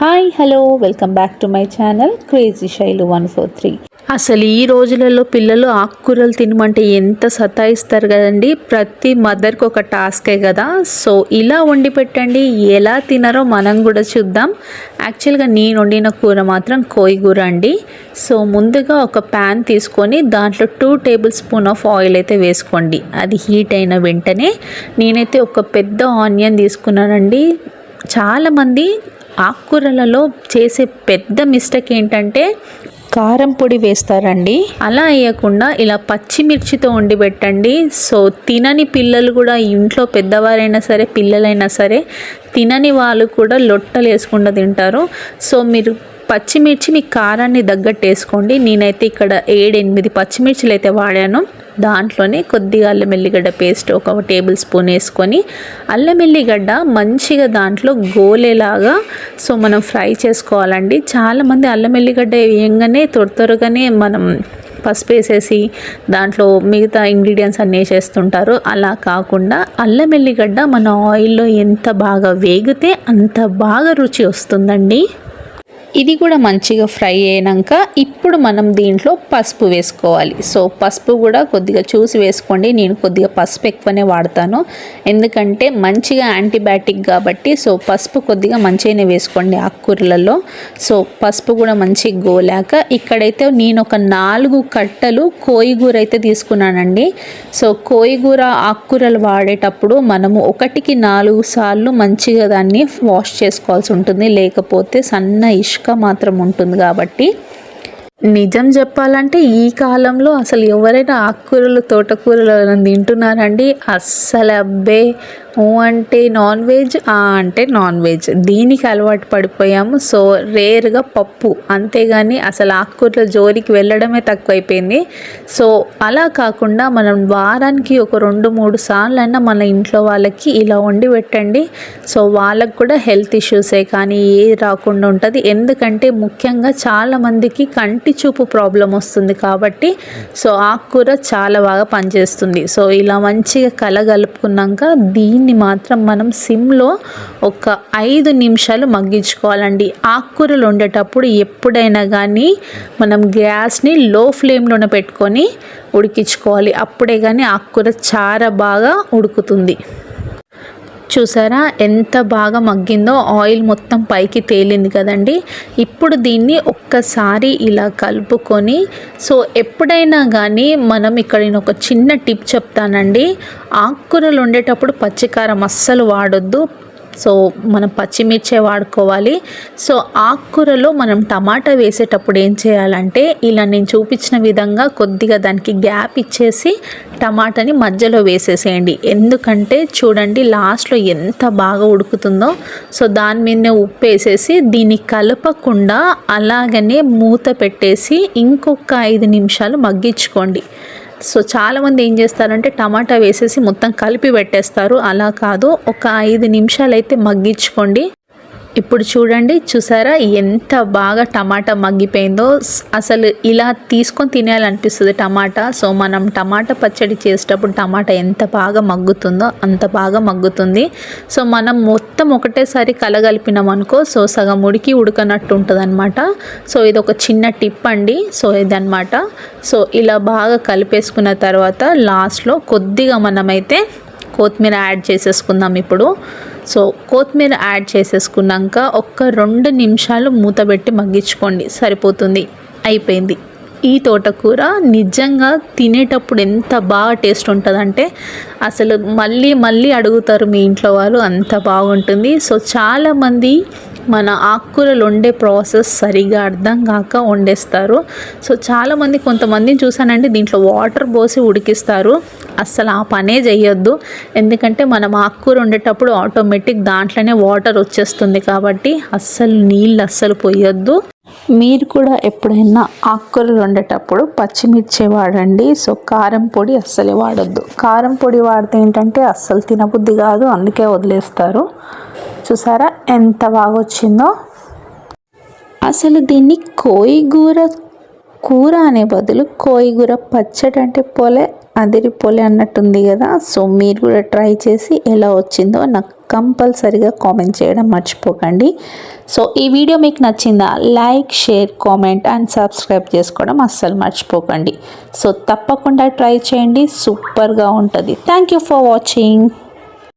Hi hello welcome back to my channel crazy Shailu one four three. అసలు ఈ రోజులలో పిల్లలు ఆకుకూరలు తినమంటే ఎంత సతాయిస్తారు కదండి? ప్రతి మదర్కి ఒక టాస్కే కదా. సో ఇలా వండి పెట్టండి. ఎలా తినారో మనం కూడా చూద్దాం. యాక్చువల్గా నేను వండిన కూర మాత్రం కోయిగూర అండి. సో ముందుగా ఒక ప్యాన్ తీసుకొని దాంట్లో two tablespoon of oil అయితే వేసుకోండి. అది హీట్ అయిన వెంటనే నేనైతే ఒక పెద్ద ఆనియన్ తీసుకున్నానండి. చాలామంది ఆకుకూరలలో చేసే పెద్ద మిస్టేక్ ఏంటంటే కారం పొడి వేస్తారండి. అలా వేయకుండా ఇలా పచ్చిమిర్చితో వండి పెట్టండి. సో తినని పిల్లలు కూడా ఇంట్లో పెద్దవారైనా సరే పిల్లలైనా సరే తినని వాళ్ళు కూడా లొట్టలు వేసుకుంటూ తింటారు. సో మీరు పచ్చిమిర్చి మీ కారాన్ని తగ్గట్టు వేసుకోండి. నేనైతే ఇక్కడ ఏడు ఎనిమిది పచ్చిమిర్చిలు అయితే వాడాను. దాంట్లోనే కొద్దిగా అల్లం ఎల్లిగడ్డ పేస్ట్ ఒక టేబుల్ స్పూన్ వేసుకొని అల్లం ఎల్లిగడ్డ మంచిగా దాంట్లో గోలేలాగా సో మనం ఫ్రై చేసుకోవాలండి. చాలామంది అల్లం ఎల్లిగడ్డ వేయంగానే త్వర త్వరగానే మనం పసుపు వేసేసి దాంట్లో మిగతా ఇంగ్రీడియంట్స్ అన్నీ వేసేస్తుంటారు. అలా కాకుండా అల్లం ఎల్లిగడ్డ మన ఆయిల్లో ఎంత బాగా వేగితే అంత బాగా రుచి వస్తుందండి. ఇది కూడా మంచిగా ఫ్రై అయినాక ఇప్పుడు మనం దీంట్లో పసుపు వేసుకోవాలి. సో పసుపు కూడా కొద్దిగా చూసి వేసుకోండి. నేను కొద్దిగా పసుపు ఎక్కువనే వాడతాను. ఎందుకంటే మంచిగా యాంటీబయాటిక్ కాబట్టి సో పసుపు కొద్దిగా మంచిగానే వేసుకోండి ఆకుకూరలలో. సో పసుపు కూడా మంచిగా గోలాక ఇక్కడైతే నేను ఒక నాలుగు కట్టలు కోయిగూర అయితే తీసుకున్నానండి. సో కోయిగూర ఆకుకూరలు వాడేటప్పుడు మనము ఒకటికి నాలుగు సార్లు మంచిగా దాన్ని వాష్ చేసుకోవాల్సి ఉంటుంది. లేకపోతే సన్న మాత్రం ఉంటుంది కాబట్టి నిజం చెప్పాలంటే ఈ కాలంలో అసలు ఎవరైనా ఆకుకూరలు తోటకూరలు తింటున్నారండి? అస్సలు అబ్బే ఊ అంటే నాన్ వెజ్ ఆ అంటే నాన్ వెజ్. దీనికి అలవాటు పడిపోయాము. సో రేర్గా పప్పు. అంతేగాని అసలు ఆకుకూరల జోలికి వెళ్ళడమే తక్కువైపోయింది. సో అలా కాకుండా మనం వారానికి ఒక రెండు మూడు సార్లు అయినా మన ఇంట్లో వాళ్ళకి ఇలా వండి పెట్టండి. సో వాళ్ళకు కూడా హెల్త్ ఇష్యూసే కానీ ఏ రాకుండా ఉంటుంది. ఎందుకంటే ముఖ్యంగా చాలామందికి కంటి చూపు ప్రాబ్లం వస్తుంది కాబట్టి సో ఆకుకూర చాలా బాగా పనిచేస్తుంది. సో ఇలా మంచిగా కలగలుపుకున్నాక దీన్ని మాత్రం మనం సిమ్లో ఒక ఐదు నిమిషాలు మగ్గించుకోవాలండి. ఆకుకూరలు వండేటప్పుడు ఎప్పుడైనా కానీ మనం గ్యాస్ని లో ఫ్లేమ్లోనే పెట్టుకొని ఉడికించుకోవాలి. అప్పుడే కానీ ఆకుకూర చాలా బాగా ఉడుకుతుంది. చూసారా? ఎంత బాగా మగ్గిందో ఆయిల్ మొత్తం పైకి తేలింది కదండి. ఇప్పుడు దీన్ని ఒక్కసారి ఇలా కలుపుకొని సో ఎప్పుడైనా కానీ మనం ఇక్కడ నేను ఒక చిన్న టిప్ చెప్తానండి. ఆకుకూరలు వండేటప్పుడు పచ్చికారం అస్సలు వాడొద్దు. సో మనం పచ్చిమిర్చే వాడుకోవాలి. సో ఆకుకూరలో మనం టమాటా వేసేటప్పుడు ఏం చేయాలంటే ఇలా నేను చూపించిన విధంగా కొద్దిగా దానికి గ్యాప్ ఇచ్చేసి టమాటాని మధ్యలో వేసేసేయండి. ఎందుకంటే చూడండి లాస్ట్లో ఎంత బాగా ఉడుకుతుందో. సో దాని మీదనే ఉప్పు వేసేసి దీన్ని కలపకుండా అలాగనే మూత పెట్టేసి ఇంకొక ఐదు నిమిషాలు మగ్గించుకోండి. సో చాలామంది ఏం చేస్తారంటే టమాటా వేసేసి మొత్తం కలిపి పెట్టేస్తారు. అలా కాదు. ఒక ఐదు నిమిషాలు అయితే మగ్గించుకోండి. ఇప్పుడు చూడండి చూసారా? ఎంత బాగా టమాటా మగ్గిపోయిందో. అసలు ఇలా తీసుకొని తినేయాలనిపిస్తుంది టమాటా. సో మనం టమాటా పచ్చడి చేసేటప్పుడు టమాటా ఎంత బాగా మగ్గుతుందో అంత బాగా మగ్గుతుంది. సో మనం మొత్తం ఒకటేసారి కలగలిపినాం అనుకో సో సగం ఉడికి ఉడకనట్టు ఉంటుంది అనమాట సో ఇది ఒక చిన్న టిప్ అండి. సో ఇదనమాట సో ఇలా బాగా కలిపేసుకున్న తర్వాత లాస్ట్లో కొద్దిగా మనమైతే కొత్తిమీర యాడ్ చేసేసుకుందాం ఇప్పుడు. సో కొత్తిమీర యాడ్ చేసేసుకున్నాక ఒక్క రెండు నిమిషాలు మూత పెట్టి మగ్గించుకోండి. సరిపోతుంది. అయిపోయింది. ఈ తోటకూర నిజంగా తినేటప్పుడు ఎంత బాగా టేస్ట్ ఉంటుందంటే అసలు మళ్ళీ మళ్ళీ అడుగుతారు మీ ఇంట్లో వాళ్ళు అంత బాగుంటుంది. సో చాలామంది మన ఆకుకూరలు వండే ప్రాసెస్ సరిగా అర్థం కాక వండేస్తారు. సో చాలామంది కొంతమందిని చూసానంటే దీంట్లో వాటర్ పోసి ఉడికిస్తారు. అస్సలు ఆ పనే చేయొద్దు ఎందుకంటే మనం ఆకుకూర వండేటప్పుడు ఆటోమేటిక్ దాంట్లోనే వాటర్ వచ్చేస్తుంది కాబట్టి అస్సలు నీళ్ళు అస్సలు పోయొద్దు. మీరు కూడా ఎప్పుడైనా ఆకుకూరలు వండేటప్పుడు పచ్చిమిర్చి వాడండి. సో కారం పొడి అస్సలే వాడొద్దు. కారం పొడి వాడితే ఏంటంటే అస్సలు తినబుద్ధి కాదు అందుకే వదిలేస్తారు. చూసారా ఎంత బాగా వచ్చిందో అసలు దీన్ని కోయిగూర కూర అనే బదులు కోయిగూర పచ్చడి అంటే పోలే అదిరిపోలే అన్నట్టుంది కదా. సో మీరు కూడా ట్రై చేసి ఎలా వచ్చిందో నాకు కంపల్సరిగా కామెంట్ చేయడం మర్చిపోకండి. సో ఈ వీడియో మీకు నచ్చిందా? Like share comment and subscribe చేసుకోవడం అస్సలు మర్చిపోకండి. సో తప్పకుండా ట్రై చేయండి. సూపర్గా ఉంటుంది. Thank you for watching.